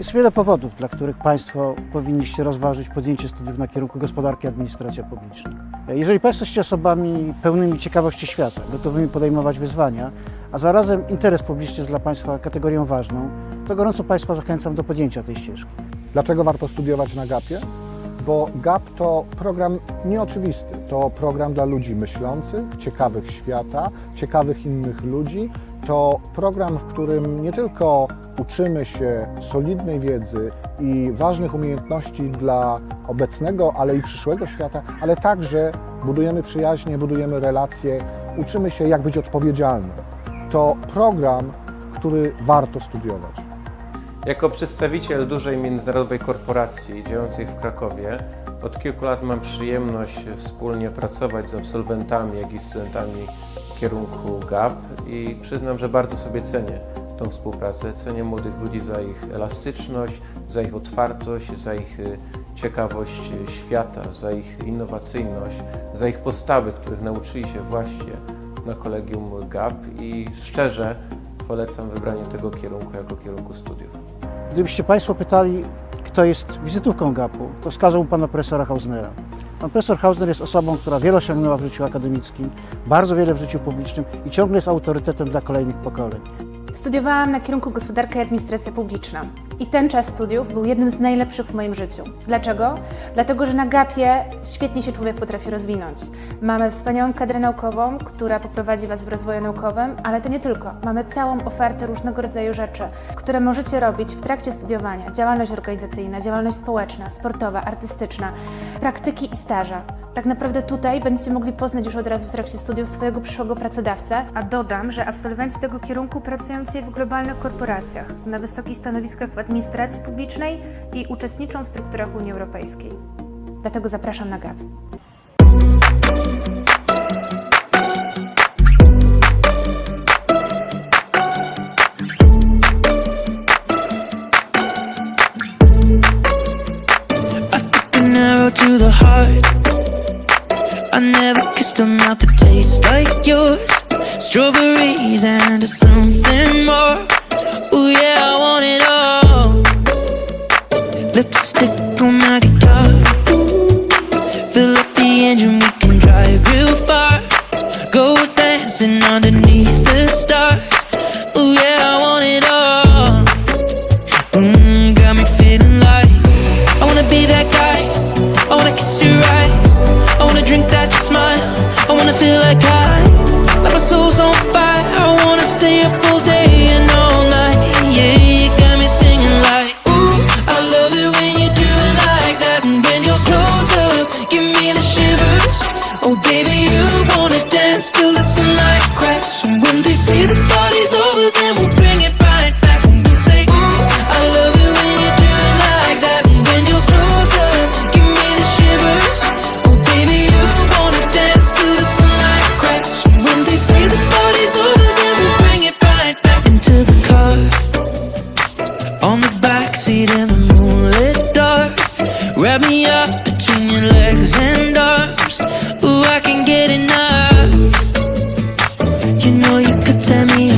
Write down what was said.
Jest wiele powodów, dla których Państwo powinniście rozważyć podjęcie studiów na kierunku gospodarki administracja publiczna. Jeżeli Państwo jesteście osobami pełnymi ciekawości świata, gotowymi podejmować wyzwania, a zarazem interes publiczny jest dla Państwa kategorią ważną, to gorąco Państwa zachęcam do podjęcia tej ścieżki. Dlaczego warto studiować na GAP-ie? Bo GAP to program nieoczywisty. To program dla ludzi myślących, ciekawych świata, ciekawych innych ludzi. To program, w którym nie tylko uczymy się solidnej wiedzy i ważnych umiejętności dla obecnego, ale i przyszłego świata, ale także budujemy przyjaźnie, budujemy relacje, uczymy się, jak być odpowiedzialnym. To program, który warto studiować. Jako przedstawiciel dużej międzynarodowej korporacji działającej w Krakowie od kilku lat mam przyjemność wspólnie pracować z absolwentami, jak i studentami kierunku GAP i przyznam, że bardzo sobie cenię tą współpracę. Cenię młodych ludzi za ich elastyczność, za ich otwartość, za ich y, ciekawość świata, za ich innowacyjność, za ich postawy, których nauczyli się właśnie na kolegium GAP i szczerze polecam wybranie tego kierunku jako kierunku studiów. Gdybyście Państwo pytali, kto jest wizytówką GAP-u, to wskazał pana profesora Hausnera. Pan profesor Hausner jest osobą, która wiele osiągnęła w życiu akademickim, bardzo wiele w życiu publicznym i ciągle jest autorytetem dla kolejnych pokoleń. Studiowałam na kierunku gospodarka i administracja publiczna i ten czas studiów był jednym z najlepszych w moim życiu. Dlaczego? Dlatego, że na GAP-ie świetnie się człowiek potrafi rozwinąć. Mamy wspaniałą kadrę naukową, która poprowadzi Was w rozwoju naukowym, ale to nie tylko. Mamy całą ofertę różnego rodzaju rzeczy, które możecie robić w trakcie studiowania. Działalność organizacyjna, działalność społeczna, sportowa, artystyczna, praktyki i staże. Tak naprawdę tutaj będziecie mogli poznać już od razu w trakcie studiów swojego przyszłego pracodawcę, a dodam, że absolwenci tego kierunku pracują dzisiaj w globalnych korporacjach, na wysokich stanowiskach w administracji publicznej i uczestniczą w strukturach Unii Europejskiej. Dlatego zapraszam na GAP. Strawberries and something more. Yeah, Got me feeling like I wanna be that guy. I wanna kiss your eyes. I wanna drink that smile. I wanna feel like I, like my soul's on fire. I wanna stay up all day and all night. Yeah, you got me singing like, Ooh, I love it when you do it like that. And when you're close up, give me the shivers. Oh, baby, you wanna dance till the sunlight cracks. And when they say the Wrap me up between your legs and arms. Ooh, I can get enough. You know you could tear me